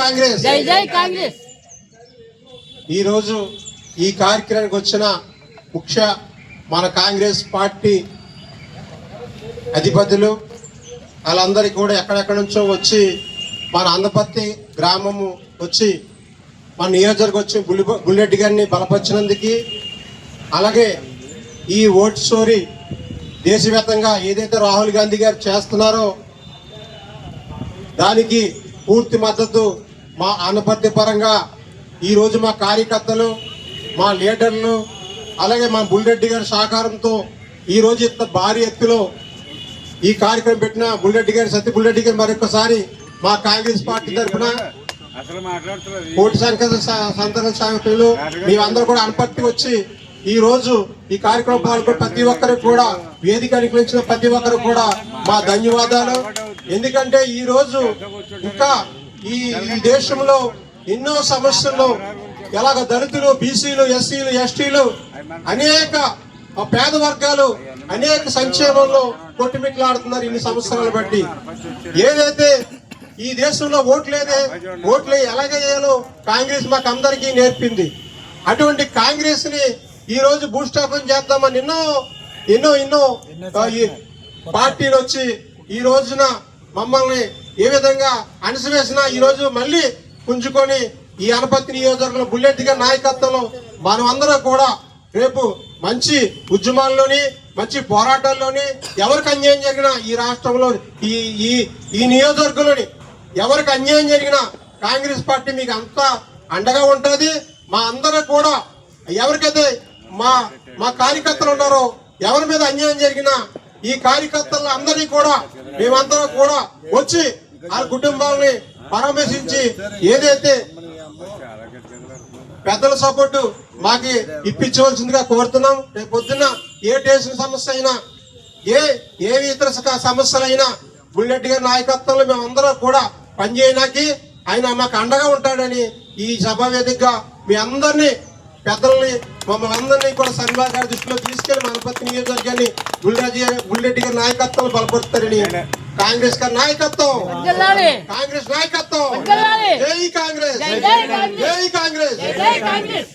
కాంగ్రెస్. జై జై కాంగ్రెస్. ఈరోజు ఈ కార్యక్రమానికి వచ్చిన ముఖ్య మన కాంగ్రెస్ పార్టీ అధిపతులు వాళ్ళందరికీ కూడా ఎక్కడెక్కడి నుంచో వచ్చి మన అందపత్తి గ్రామము వచ్చి మన నియోజకవర్గం వచ్చి బుల్లి బుల్లెట్ గారిని బలపరిచినందుకు అలాగే ఈ ఓట్ స్టోరీ దేశవ్యాప్తంగా ఏదైతే రాహుల్ గాంధీ గారు చేస్తున్నారో దానికి పూర్తి మద్దతు మా ఆనపత్తి పరంగా ఈరోజు మా కార్యకర్తలు మా లీడర్లు అలాగే మా బుల్రెడ్డి గారి సహకారంతో ఈరోజు ఇంత భారీ ఎత్తులో ఈ కార్యక్రమం పెట్టిన బుల్రెడ్డి గారి సత్య బుల్రెడ్డి గారు మరొకసారి మా కాంగ్రెస్ పార్టీ తరఫున కోటి సంఖ్య సంఖ్యలు మేమందరూ కూడా అనపర్తి వచ్చి ఈ రోజు ఈ కార్యక్రమం పాల్గొన్న ప్రతి ఒక్కరికి కూడా వేదిక అనుకరించిన ప్రతి ఒక్కరికి కూడా మా ధన్యవాదాలు. ఎందుకంటే ఈ రోజు ఇంకా ఈ ఈ దేశంలో ఎన్నో సమస్యలు ఎలాగ దళితులు బీసీలు ఎస్సీలు ఎస్టీలు అనేక పేద వర్గాలు అనేక సంక్షేమంలో కొట్టుమిట్లాడుతున్నారు ఇన్ని సంవత్సరాలు బట్టి. ఏదైతే ఈ దేశంలో ఓట్లేదే ఓట్లు ఎలాగేయాలో కాంగ్రెస్ మాకు అందరికీ నేర్పింది. అటువంటి కాంగ్రెస్ని ఈ రోజు భూస్థాపన చేద్దామని ఎన్నో ఎన్నో ఎన్నో ఈ పార్టీలు వచ్చి ఈ రోజున మమ్మల్ని ఏ విధంగా అణిసివేసినా ఈరోజు మళ్ళీ పుంజుకొని ఈ అనపత్తి నియోజకవర్గంలో బుల్లెట్ గారి నాయకత్వంలో మనం అందరూ కూడా రేపు మంచి ఉద్యమాల్లోని మంచి పోరాటాల్లోని ఎవరికి అన్యాయం జరిగినా ఈ రాష్ట్రంలో ఈ ఈ ఈ నియోజకవర్గంలోని ఎవరికి అన్యాయం జరిగినా కాంగ్రెస్ పార్టీ మీకు అంతా అండగా ఉంటుంది. మా అందరూ కూడా ఎవరికైతే మా మా కార్యకర్తలు ఉన్నారో ఎవరి మీద అన్యాయం జరిగినా ఈ కార్యకర్తలు అందరినీ కూడా మేమందరం కూడా వచ్చి ఆ కుటుంబాలని పరామర్శించి ఏదైతే పెద్దల సపోర్టు మాకి ఇప్పించవలసిందిగా కోరుతున్నాం. రేపు పొద్దున్న ఏ టేషన్ సమస్య అయినా ఏ ఏ ఇతర సమస్యలైనా బుల్లెట్ గారి నాయకత్వంలో మేమందరం కూడా పనిచేయడానికి ఆయన మాకు అండగా ఉంటాడని ఈ సభ వేదికగా మీ అందరినీ పెద్దల్ని మమ్మల్ని అందరినీ కూడా సన్మాన్ గారి దృష్టిలో తీసుకెళ్ళి మనపత్తి నియోజకవర్గాన్ని బుల్రాజు బుల్లెట్ గారి నాయకత్వం బలపరుస్తారని కాంగ్రెస్ గారి నాయకత్వం. కాంగ్రెస్ నాయకత్వం. జై కాంగ్రెస్. జై జై కాంగ్రెస్. జై కాంగ్రెస్. జై జై కాంగ్రెస్.